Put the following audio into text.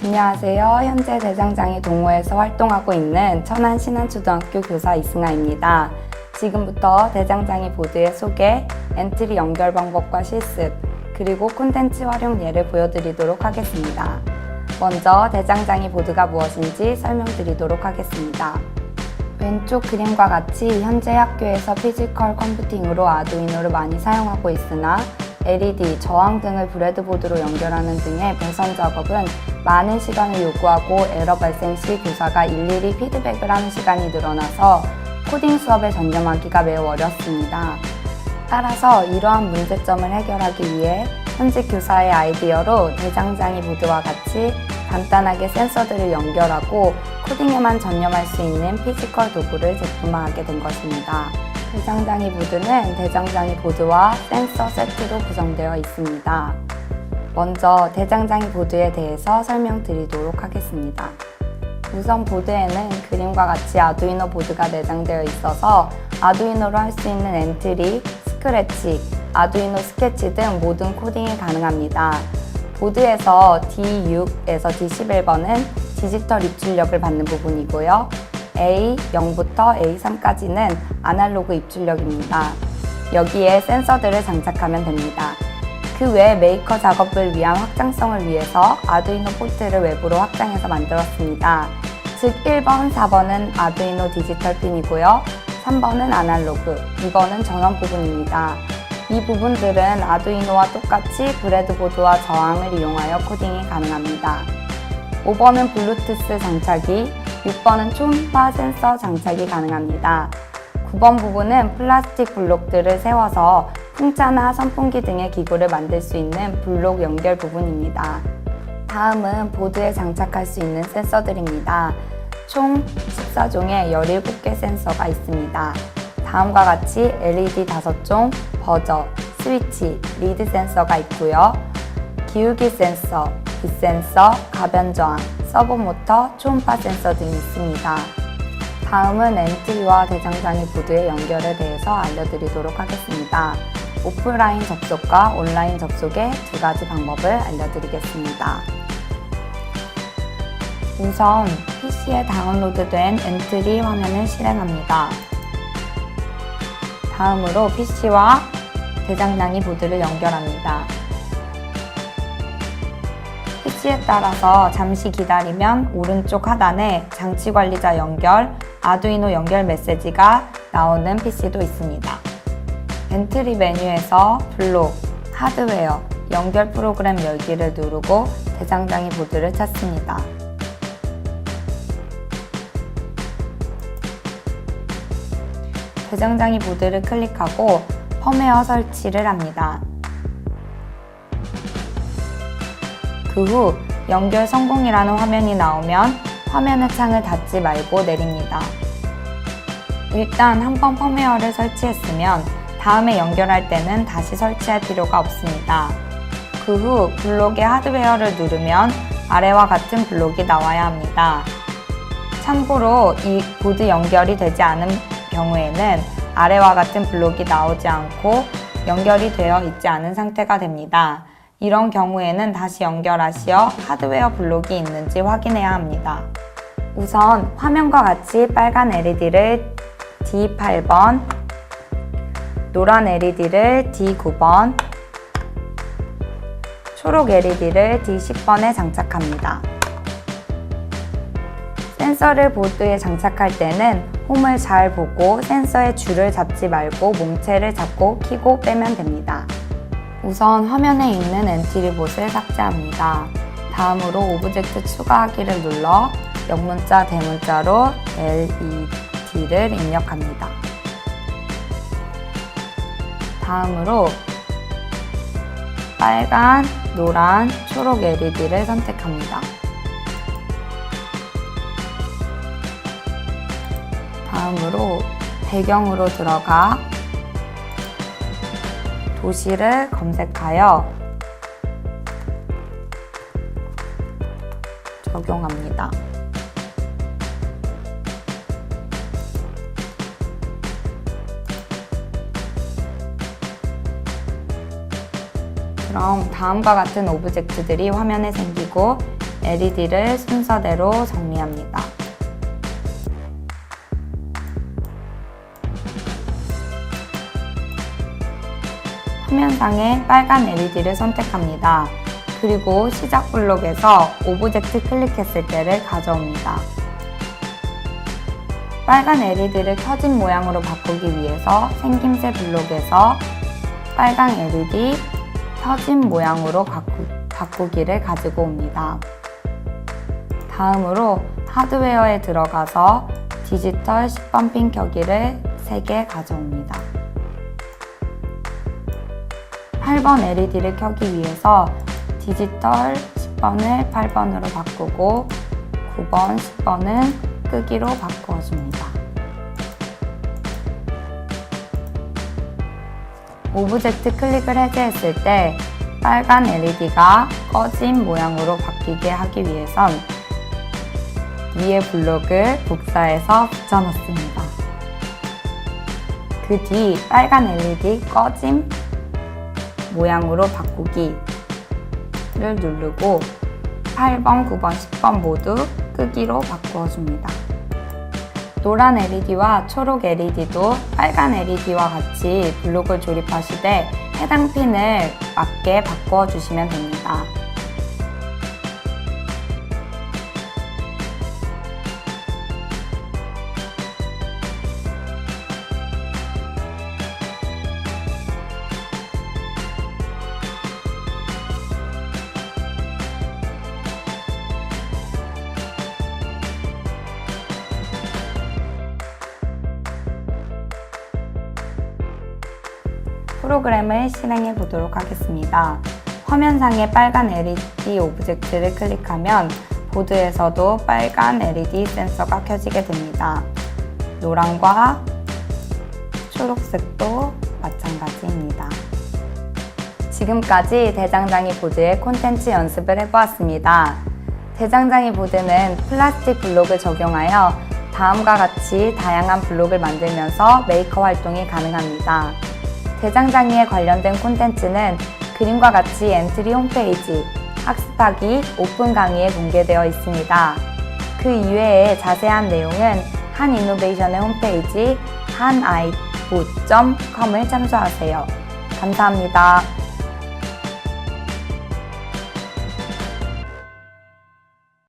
안녕하세요. 현재 대장장이 동호회에서 활동하고 있는 천안 신안초등학교 교사 이승아입니다. 지금부터 대장장이 보드의 소개, 엔트리 연결 방법과 실습, 그리고 콘텐츠 활용 예를 보여드리도록 하겠습니다. 먼저 대장장이 보드가 무엇인지 설명드리도록 하겠습니다. 왼쪽 그림과 같이 현재 학교에서 피지컬 컴퓨팅으로 아두이노를 많이 사용하고 있으나 LED, 저항 등을 브레드보드로 연결하는 등의 배선 작업은 많은 시간을 요구하고 에러 발생 시 교사가 일일이 피드백을 하는 시간이 늘어나서 코딩 수업에 전념하기가 매우 어렵습니다. 따라서 이러한 문제점을 해결하기 위해 현직 교사의 아이디어로 대장장이 보드와 같이 간단하게 센서들을 연결하고 코딩에만 전념할 수 있는 피지컬 도구를 제품화하게 된 것입니다. 대장장이 보드는 대장장이 보드와 센서 세트로 구성되어 있습니다. 먼저 대장장이 보드에 대해서 설명드리도록 하겠습니다. 우선 보드에는 그림과 같이 아두이노 보드가 내장되어 있어서 아두이노로 할 수 있는 엔트리, 스크래치, 아두이노 스케치 등 모든 코딩이 가능합니다. 보드에서 D6에서 D11번은 디지털 입출력을 받는 부분이고요. A0부터 A3까지는 아날로그 입출력입니다. 여기에 센서들을 장착하면 됩니다. 그외 메이커 작업을 위한 확장성을 위해서 아두이노 포트를 외부로 확장해서 만들었습니다. 즉 1번, 4번은 아두이노 디지털 핀이고요. 3번은 아날로그, 2번은 전원 부분입니다. 이 부분들은 아두이노와 똑같이 브레드보드와 저항을 이용하여 코딩이 가능합니다. 5번은 블루투스 장착이, 6번은 초음파 센서 장착이 가능합니다. 9번 부분은 플라스틱 블록들을 세워서 풍차나 선풍기 등의 기구를 만들 수 있는 블록 연결 부분입니다. 다음은 보드에 장착할 수 있는 센서들입니다. 총 14종의 17개 센서가 있습니다. 다음과 같이 LED 5종, 버저, 스위치, 리드 센서가 있고요. 기울기 센서, 빛 센서, 가변 저항, 서버 모터, 초음파 센서 등이 있습니다. 다음은 엔트리와 대장장이 보드의 연결에 대해서 알려드리도록 하겠습니다. 오프라인 접속과 온라인 접속의 두 가지 방법을 알려드리겠습니다. 우선 PC에 다운로드된 엔트리 화면을 실행합니다. 다음으로 PC와 대장장이 보드를 연결합니다. PC에 따라서 잠시 기다리면 오른쪽 하단에 장치 관리자 연결, 아두이노 연결 메시지가 나오는 PC도 있습니다. 엔트리 메뉴에서 블록, 하드웨어, 연결 프로그램 열기를 누르고 대장장이 보드를 찾습니다. 대장장이 보드를 클릭하고 펌웨어 설치를 합니다. 그 후 연결 성공이라는 화면이 나오면 화면의 창을 닫지 말고 내립니다. 일단 한 번 펌웨어를 설치했으면 다음에 연결할 때는 다시 설치할 필요가 없습니다. 그 후 블록의 하드웨어를 누르면 아래와 같은 블록이 나와야 합니다. 참고로 이 보드 연결이 되지 않은 경우에는 아래와 같은 블록이 나오지 않고 연결이 되어 있지 않은 상태가 됩니다. 이런 경우에는 다시 연결하시어 하드웨어 블록이 있는지 확인해야 합니다. 우선 화면과 같이 빨간 LED를 D8번, 노란 LED를 D9번, 초록 LED를 D10번에 장착합니다. 센서를 보드에 장착할 때는 홈을 잘 보고 센서의 줄을 잡지 말고 몸체를 잡고 키고 빼면 됩니다. 우선 화면에 있는 엔트리봇을 삭제합니다. 다음으로 오브젝트 추가하기를 눌러 영문자, 대문자로 LED를 입력합니다. 다음으로 빨간, 노란, 초록 LED를 선택합니다. 다음으로 배경으로 들어가 도시를 검색하여 적용합니다. 그럼 다음과 같은 오브젝트들이 화면에 생기고 LED를 순서대로 정리합니다. 화면상에 빨간 LED를 선택합니다. 그리고 시작 블록에서 오브젝트 클릭했을 때를 가져옵니다. 빨간 LED를 켜진 모양으로 바꾸기 위해서 생김새 블록에서 빨간 LED 켜진 모양으로 바꾸, 바꾸 기를 가지고 옵니다. 다음으로 하드웨어에 들어가서 디지털 10번 핀 켜기를 3개 가져옵니다. 8번 LED를 켜기 위해서 디지털 10번을 8번으로 바꾸고 9번, 10번은 끄기로 바꾸어 줍니다. 오브젝트 클릭을 해제했을 때 빨간 LED가 꺼진 모양으로 바뀌게 하기 위해선 위에 블록을 복사해서 붙여넣습니다. 그 뒤 빨간 LED 꺼짐 모양으로 바꾸기를 누르고 8번, 9번, 10번 모두 끄기로 바꾸어줍니다. 노란 LED와 초록 LED도 빨간 LED와 같이 블록을 조립하시되 해당 핀을 맞게 바꾸어 주시면 됩니다. 프로그램을 실행해 보도록 하겠습니다. 화면상의 빨간 LED 오브젝트를 클릭하면 보드에서도 빨간 LED 센서가 켜지게 됩니다. 노란과 초록색도 마찬가지입니다. 지금까지 대장장이 보드의 콘텐츠 연습을 해보았습니다. 대장장이 보드는 플라스틱 블록을 적용하여 다음과 같이 다양한 블록을 만들면서 메이커 활동이 가능합니다. 대장장이에 관련된 콘텐츠는 그림과 같이 엔트리 홈페이지 학습하기 오픈 강의에 공개되어 있습니다. 그 이외에 자세한 내용은 한 이노베이션의 홈페이지 한아이봇.com을 참조하세요. 감사합니다.